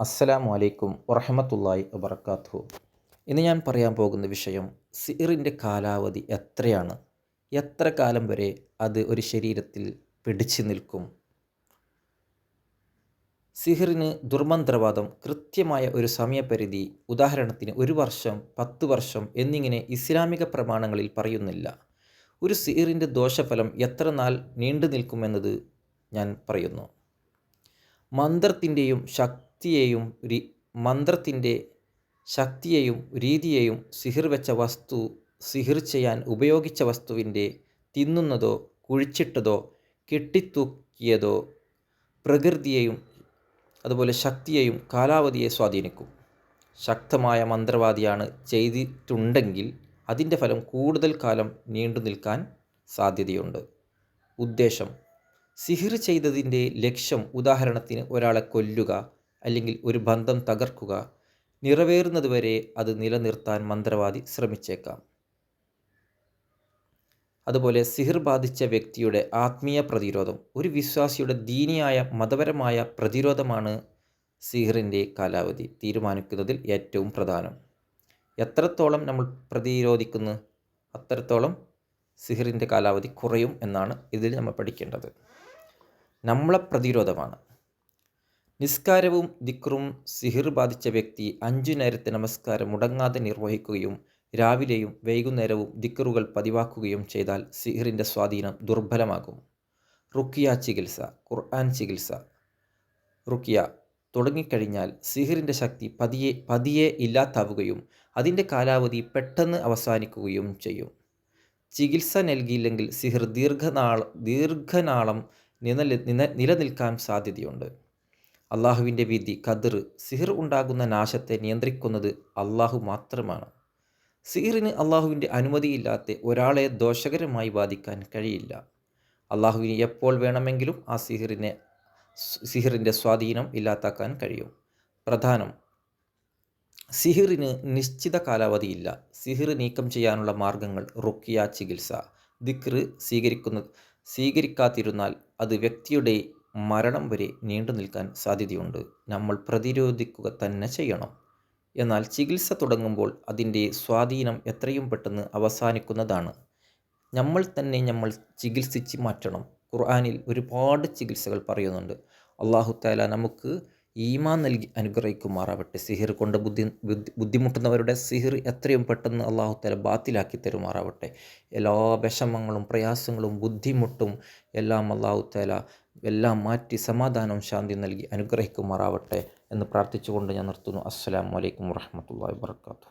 അസ്സലാമു അലൈക്കും വറഹ്മത്തുള്ളാഹി വബർക്കാത്തു ഇന്ന് ഞാൻ പറയാൻ പോകുന്ന വിഷയം സിറിന്റെ കാലാവധി എത്രയാണ്? എത്ര കാലം വരെ അത് ഒരു ശരീരത്തിൽ പിടിച്ചു നിൽക്കും? സിഹിറിന് ദുർമന്ത്രവാദം കൃത്യമായ ഒരു സമയപരിധി ഉദാഹരണത്തിന് ഒരു വർഷം പത്ത് വർഷം എന്നിങ്ങനെ ഇസ്ലാമിക പ്രമാണങ്ങളിൽ പറയുന്നില്ല. ഒരു സിഹിറിന്റെ ദോഷഫലം എത്ര നാൾ നീണ്ടു നിൽക്കുമെന്നത് ഞാൻ പറയുന്നു. മന്ത്രത്തിന്റെയും ശക്തിയെയും മന്ത്രത്തിന്റെ ശക്തിയെയും രീതിയെയും സിഹിർ വെച്ച വസ്തു സിഹിർ ചെയ്യാൻ ഉപയോഗിച്ച വസ്തുവിന്റെ തിന്നുന്നതോ കുഴിച്ചിട്ടതോ കെട്ടിത്തൂക്കിയതോ പ്രകൃതിയെയും അതുപോലെ ശക്തിയെയും കാലാവധിയെ സ്വാധീനിക്കും. ശക്തമായ മന്ത്രവാദിയാണ് ചെയ്തിട്ടുണ്ടെങ്കിൽ അതിന്റെ ഫലം കൂടുതൽ കാലം നീണ്ടു നിൽക്കാൻ സാധ്യതയുണ്ട്. ഉദ്ദേശം സിഹിർ ചെയ്തതിന്റെ ലക്ഷ്യം ഉദാഹരണത്തിന് ഒരാളെ കൊല്ലുക അല്ലെങ്കിൽ ഒരു ബന്ധം തകർക്കുക നിറവേറുന്നതുവരെ അത് നിലനിർത്താൻ മന്ത്രവാദി ശ്രമിച്ചേക്കാം. അതുപോലെ സിഹിർ ബാധിച്ച വ്യക്തിയുടെ ആത്മീയ പ്രതിരോധം ഒരു വിശ്വാസിയുടെ ദീനിയായ മതപരമായ പ്രതിരോധമാണ് സിഹിറിന്റെ കാലാവധി തീരുമാനിക്കുന്നതിൽ ഏറ്റവും പ്രധാനം. എത്രത്തോളം നമ്മൾ പ്രതിരോധിക്കുന്നു അത്രത്തോളം സിഹിറിന്റെ കാലാവധി കുറയും എന്നാണ് ഇതിൽ നമ്മൾ പഠിക്കേണ്ടത്. നമ്മളെ പ്രതിരോധമാണ്. നിസ്കാരവും ദിക്റും സിഹിർ ബാധിച്ച വ്യക്തി അഞ്ചു നേരത്തെ നമസ്കാരം മുടങ്ങാതെ നിർവഹിക്കുകയും രാവിലെയും വൈകുന്നേരവും ദിക്കറുകൾ പതിവാക്കുകയും ചെയ്താൽ സിഹിറിന്റെ സ്വാധീനം ദുർബലമാകും. റുക്കിയ ചികിത്സ ഖുർആൻ ചികിത്സ. റുക്കിയ തുടങ്ങിക്കഴിഞ്ഞാൽ സിഹിറിന്റെ ശക്തി പതിയെ പതിയെ ഇല്ലാതാവുകയും അതിന്റെ കാലാവധി പെട്ടെന്ന് അവസാനിക്കുകയും ചെയ്യും. ചികിത്സ നൽകിയില്ലെങ്കിൽ സിഹിർ ദീർഘനാൾ ദീർഘനാളം നില നിലനിൽക്കാൻ സാധ്യതയുണ്ട്. അള്ളാഹുവിന്റെ വിധി കതിർ സിഹിർ ഉണ്ടാകുന്ന നാശത്തെ നിയന്ത്രിക്കുന്നത് അള്ളാഹു മാത്രമാണ്. സിഹിറിന് അള്ളാഹുവിന്റെ അനുമതിയില്ലാത്ത ഒരാളെ ദോഷകരമായി ബാധിക്കാൻ കഴിയില്ല. അള്ളാഹുവിന് എപ്പോൾ വേണമെങ്കിലും ആ സിഹിറിനെ സിഹിറിന്റെ സ്വാധീനം ഇല്ലാതാക്കാൻ കഴിയും. പ്രധാനം സിഹിറിന് നിശ്ചിത കാലാവധിയില്ല. സിഹിർ നീക്കം ചെയ്യാനുള്ള മാർഗങ്ങൾ റുക്കിയ ചികിത്സ ദിക്ർ സ്വീകരിക്കുന്ന സ്വീകരിക്കാതിരുന്നാൽ അത് വ്യക്തിയുടെ മരണം വരെ നീണ്ടു നിൽക്കാൻ സാധ്യതയുണ്ട്. നമ്മൾ പ്രതിരോധിക്കുക തന്നെ ചെയ്യണം. എന്നാൽ ചികിത്സ തുടങ്ങുമ്പോൾ അതിന്റെ സ്വാധീനം എത്രയും പെട്ടെന്ന് അവസാനിക്കുന്നതാണ്. നമ്മൾ തന്നെ നമ്മൾ ചികിത്സിച്ച് മാറ്റണം. ഖുർആാനിൽ ഒരുപാട് ചികിത്സകൾ പറയുന്നുണ്ട്. അള്ളാഹു താല നമുക്ക് ഈമാൻ നൽകി അനുഗ്രഹിക്കുമാറാവട്ടെ. സിഹിർ കൊണ്ട് ബുദ്ധി ബുദ്ധിമുട്ടുന്നവരുടെ സിഹിർ എത്രയും പെട്ടെന്ന് അള്ളാഹു താല ബാത്തിലാക്കി തരുമാറാവട്ടെ. എല്ലാ വിഷമങ്ങളും പ്രയാസങ്ങളും ബുദ്ധിമുട്ടും എല്ലാം അള്ളാഹു താല എല്ലാം മാറ്റി സമാധാനവും ശാന്തി നൽകി അനുഗ്രഹിക്കുമാറാവട്ടെ എന്ന് പ്രാർത്ഥിച്ചുകൊണ്ട് ഞാൻ നിർത്തുന്നു. അസ്സാം വലൈക്കും വാഹമത്തല്ലാ വാബർക്കാത്തു